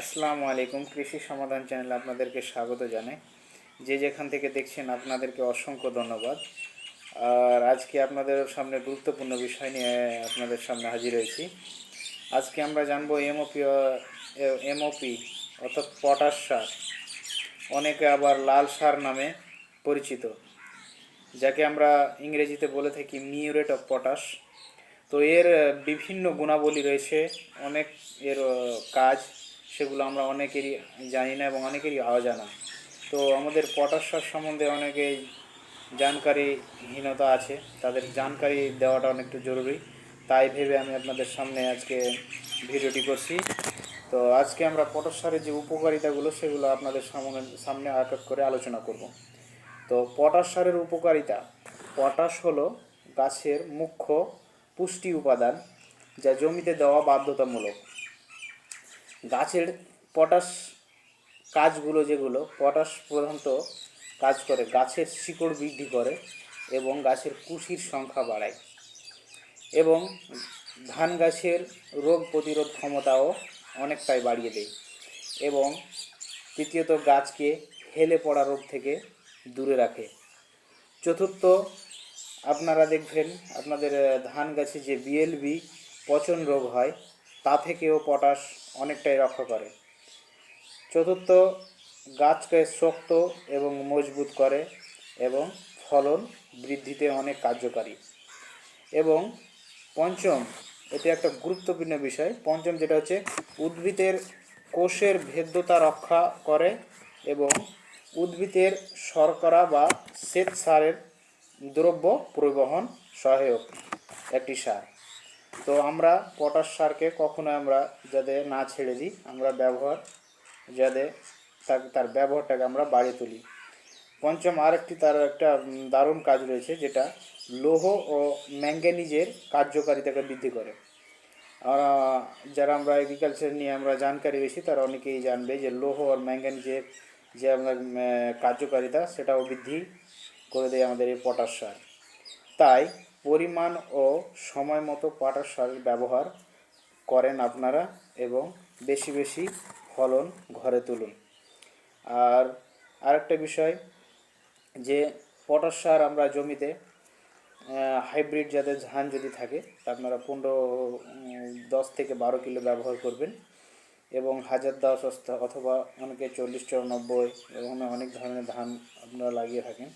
আসসালামু আলাইকুম। কৃষি সমাধান চ্যানেলে আপনাদেরকে স্বাগত জানাই। যে যেখান থেকে দেখছেন আপনাদেরকে অসংখ্য ধন্যবাদ। আর আজকে আপনাদের সামনে গুরুত্বপূর্ণ বিষয় নিয়ে আপনাদের সামনে হাজির হয়েছি। আজকে আমরা জানব এমওপি এমওপি অর্থাৎ পটাশ সার। অনেকে আবার লাল সার নামে পরিচিত, যাকে আমরা ইংরেজিতে বলে থাকি মিউরেট অফ পটাশ। তো এর বিভিন্ন গুণাবলী রয়েছে, অনেক এর কাজ। সেগুলো আমরা অনেকেরই জানি না এবং অনেকেরই অজানা। তো আমাদের পটাশ সার সম্বন্ধে অনেকেই জানকারিহীনতা আছে, তাদের জানকারি দেওয়াটা অনেকটা জরুরি। তাই ভেবে আমি আপনাদের সামনে আজকে ভিডিওটি করছি। তো আজকে আমরা পটাশ সারের যে উপকারিতাগুলো, সেগুলো আপনাদের সামনে সামনে এক এক করে আলোচনা করব। তো পটাশ সারের উপকারিতা, পটাশ হলো গাছের মুখ্য পুষ্টি উপাদান যা জমিতে দেওয়া বাধ্যতামূলক। গাছের পটাশ কাজগুলো যেগুলো, পটাশ প্রধানত কাজ করে, গাছের শিকড় বৃদ্ধি করে এবং গাছের কুশির সংখ্যা বাড়ায় এবং ধান গাছের রোগ প্রতিরোধ ক্ষমতাও অনেকটাই বাড়িয়ে দেয় এবং তৃতীয়ত গাছকে হেলে পড়া রোগ থেকে দূরে রাখে। চতুর্থ, আপনারা দেখবেন আপনাদের ধান গাছে যে বিএলবি পচন রোগ হয় তা থেকেও পটাশ অনেকটাই রক্ষা করে। চতুর্থ, গাছকে শক্ত এবং মজবুত করে এবং ফলন বৃদ্ধিতে অনেক কার্যকারী। এবং পঞ্চম, এটি একটা গুরুত্বপূর্ণ বিষয়, পঞ্চম যেটা হচ্ছে উদ্ভিদের কোষের ভেদ্যতা রক্ষা করে এবং উদ্ভিদের শর্করা বা শ্বেত সারের দ্রব্য পরিবহন সহায়ক একটি সার। তো আমরা পটাশ সারকে কখনো আমরা যাতে না ছেড়ে দিই, আমরা ব্যবহার যাতে তার ব্যবহারটাকে আমরা বাড়িয়ে তুলি। পঞ্চম আরেকটি তার একটা দারুণ কাজ রয়েছে যেটা লৌহ ও ম্যাঙ্গানিজের কার্যকারিতাকে বৃদ্ধি করে। আর যারা আমরা এগ্রিকালচার নিয়ে আমরা জানকারি বেশি তারা অনেকেই জানবে যে লৌহ আর ম্যাঙ্গানিজের যে আমরা কার্যকারিতা, সেটাও বৃদ্ধি করে দেয় আমাদের এই পটাশ সার। তাই পরিমাণ ও সময় মতো পটাশ সারের ব্যবহার করেন আপনারা এবং বেশি বেশি ফলন ঘরে তুলুন। আর আরেকটা বিষয় যে পটাশ সার আমরা জমিতে হাইব্রিড যাদের ধান যদি থাকে আপনারা পনেরো দশ থেকে বারো কিলো ব্যবহার করবেন এবং হাজার দশ অথবা অনেকে চল্লিশ, চৌরানব্বই এবং অনেক ধরনের ধান আপনারা লাগিয়ে থাকেন।